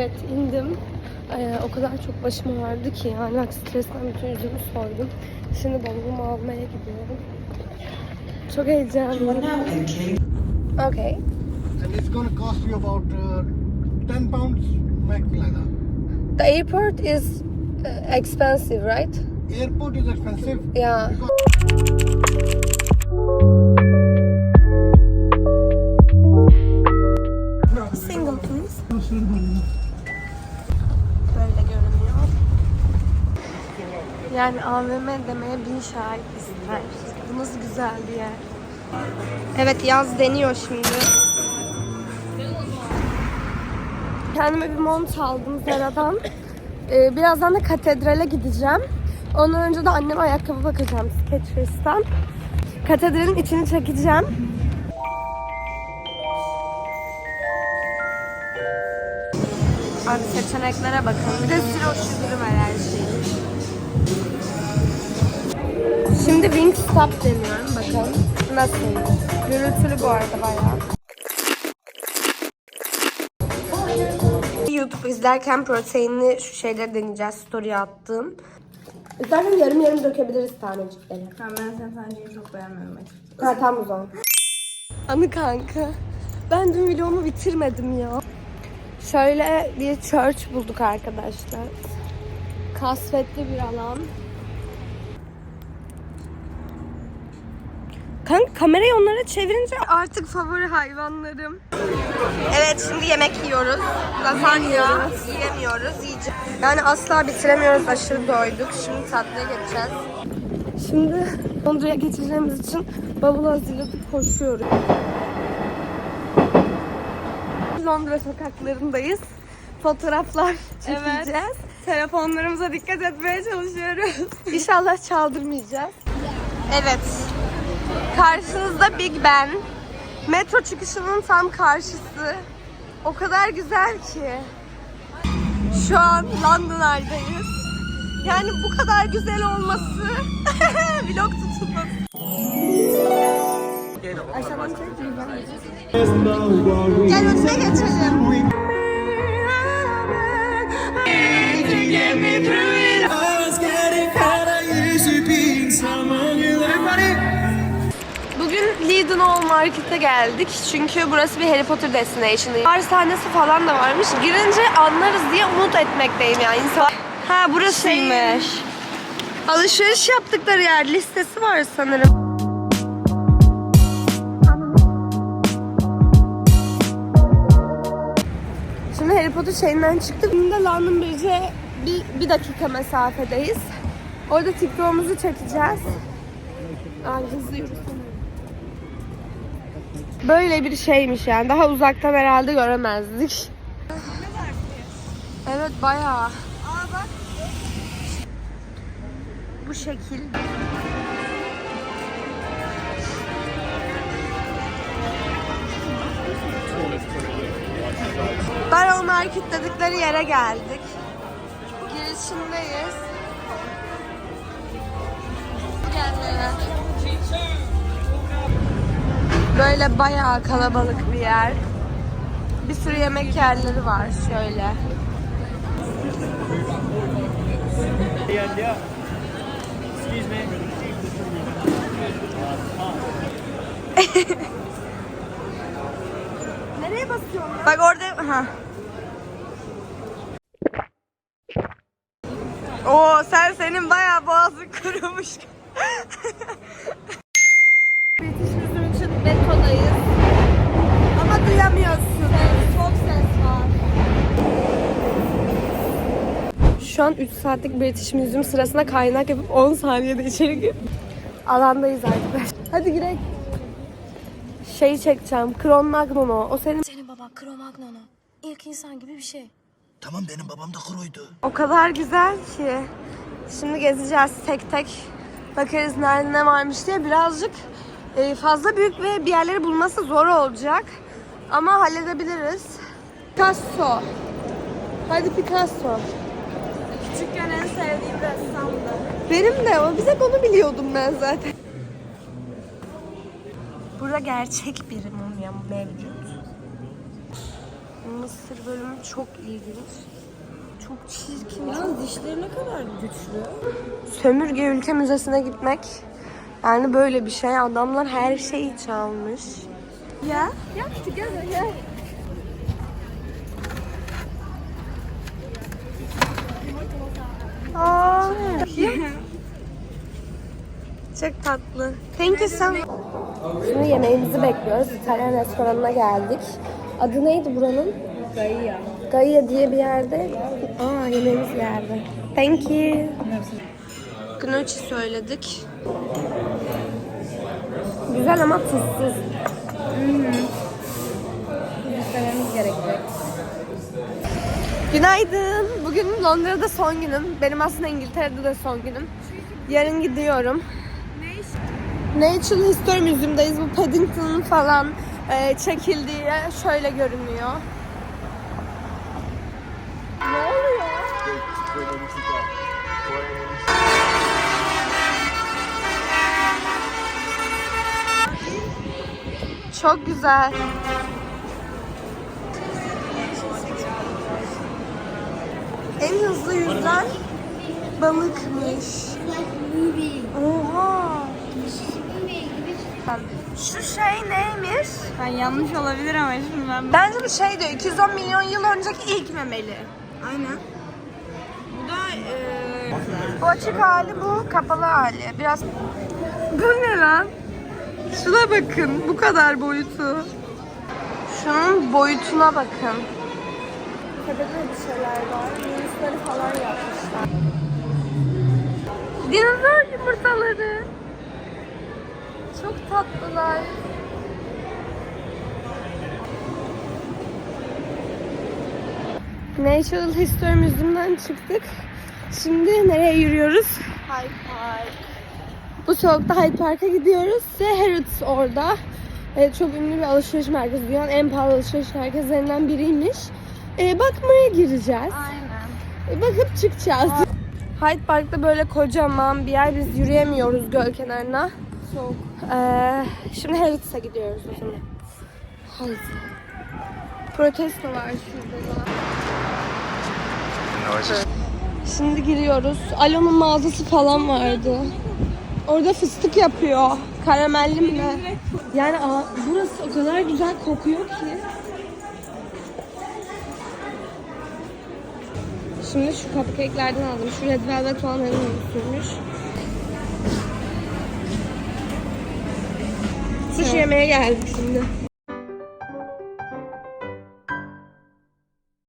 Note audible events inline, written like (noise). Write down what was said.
Evet indim. Ee, o kadar çok başım ağrıdı ki yani bak stresten bütün yüzümü soydum. Şimdi bavulumu almaya gidiyorum. Çok heyecanlıyım. Okay. and it's to cost you about uh, 10 pounds like that. The airport is uh, expensive, right? Airport is expensive. Yeah. Single Yani AVM demeye bin şahit ister. Bu nasıl güzel bir yer. Evet yaz deniyor şimdi. Kendime bir mont aldım Zara'dan. Ee, birazdan da katedrale gideceğim. Ondan önce de anneme ayakkabı bakacağım Skechers''tan. Katedralin içini çekeceğim. Abi seçeneklere bakın. Bir de zero sugar var Şimdi Wingstop deniyorum. Bakın nasıl. Gürültülü bu arada bayağı. YouTube izlerken proteinli şu şeyleri deneyeceğiz. Story attım. İstersen yarım yarım dökebiliriz tanecikleri. Tamam ben sen sadece çok beğenmiyorum açıkçası. Ha tamam o zaman. Anı kanka. Ben dün vlogumu bitirmedim ya. Şöyle bir church bulduk arkadaşlar. Kasvetli bir alan. Kanka kamerayı onlara çevirince artık favori hayvanlarım. Evet şimdi yemek yiyoruz. Lasagna yiyemiyoruz. Yiyeceğiz. Yani asla bitiremiyoruz. Aşırı doyduk. Şimdi tatlıya geçeceğiz. Şimdi Londra'ya geçeceğimiz için bavulu hazırladık koşuyoruz. Londra sokaklarındayız. Fotoğraflar çekeceğiz. Telefonlarımıza dikkat etmeye çalışıyoruz. İnşallah çaldırmayacağız. Evet. Karşınızda Big Ben. Metro çıkışının tam karşısı. O kadar güzel ki. Şu an London Eye'dayız. Yani bu kadar güzel olması (laughs) vlog tutulması. Aşağıdan. Gel önüne geçelim. Hall Market'e geldik. Çünkü burası bir Harry Potter destination'ı. Paris sahnesi falan da varmış. Girince anlarız diye umut etmekteyim yani. İnsan... Ha burasıymış. Alışveriş yaptıkları yer listesi var sanırım. Şimdi Harry Potter şeyinden çıktık. Şimdi de London Bridge'e bir, bir dakika mesafedeyiz. Orada TikTok'umuzu çekeceğiz. Ay hızlı yürüsene. Böyle bir şeymiş yani. Daha uzaktan herhalde göremezdik. Evet bayağı. Bu şekil. Barrow Market dedikleri yere geldik. Girişindeyiz. Böyle bayağı kalabalık bir yer. Bir sürü yemek yerleri var şöyle. (laughs) Nereye basıyorsun? Bak orada ha. Oo sen senin bayağı boğazın kurumuş. (laughs) Metrodayız. Ama duyamıyorsun. Çok ses var. Şu an 3 saatlik British Museum sırasında kaynak yapıp 10 saniyede içeri girip alandayız arkadaşlar. (laughs) Hadi girelim. Şeyi çekeceğim. Kron Magnon'u. O senin Senin baban Cro-Magnon'u. İlk insan gibi bir şey. Tamam benim babam da kuruydu. O kadar güzel ki. Şimdi gezeceğiz tek tek. Bakarız nerede ne varmış diye. Birazcık e, fazla büyük ve bir yerleri bulması zor olacak. Ama halledebiliriz. Picasso. Hadi Picasso. Küçükken en sevdiğim ressamdı. Benim de o. Biz hep onu biliyordum ben zaten. Burada gerçek bir mumya mevcut. Mısır bölümü çok ilginç. Çok çirkin. Ya dişleri ne kadar güçlü. Sömürge ülke müzesine gitmek yani böyle bir şey. Adamlar her şeyi çalmış. Ya? Ya together ya. Aa. Çok tatlı. Thank you so much. Şimdi yemeğimizi bekliyoruz. İtalyan restoranına geldik. Adı neydi buranın? Gayya. Gaia diye bir yerde. Aa yemeğimiz geldi. Thank you. Gnocchi söyledik. Güzel ama tuzsuz. İstememiz gerekecek. Günaydın. Bugün Londra'da son günüm. Benim aslında İngiltere'de de son günüm. Yarın gidiyorum. Natural History Museum'dayız. Bu Paddington'ın falan e, çekildiği şöyle görünüyor. Ne oluyor? Çok güzel. En hızlı yüzen balıkmış. Oha. Şu şey neymiş? Ben yanlış olabilir ama şimdi ben... Bence bu şey diyor 210 milyon yıl önceki ilk memeli. Aynen. Bu da eee... Bu açık hali bu kapalı hali. Biraz Bu ne lan? Şuna bakın bu kadar boyutu. Şunun boyutuna bakın. Tepede bir şeyler var. Yunusları falan yapmışlar. Dinozor yumurtaları. Çok tatlılar. Natural History Museum'dan çıktık. Şimdi nereye yürüyoruz? Hyde Park. Bu soğukta Hyde Park'a gidiyoruz ve Harrods orada. Evet, çok ünlü bir alışveriş merkezi. Dünyanın en pahalı alışveriş merkezlerinden biriymiş. Ee, bakmaya gireceğiz. Aynen. Ee, bakıp çıkacağız. Hyde Park'ta böyle kocaman bir yer. Biz yürüyemiyoruz göl kenarına. Soğuk. Ee, şimdi Harrods'a gidiyoruz o zaman. Haydi. Protesto var şurada da. Şimdi giriyoruz. Alo'nun mağazası falan vardı. Orada fıstık yapıyor. Karamelli mi ne? Yani aa, burası o kadar güzel kokuyor ki. Şimdi şu cupcake'lerden aldım. Şu red velvet falan en sürmüş. Sushi yemeye geldik şimdi.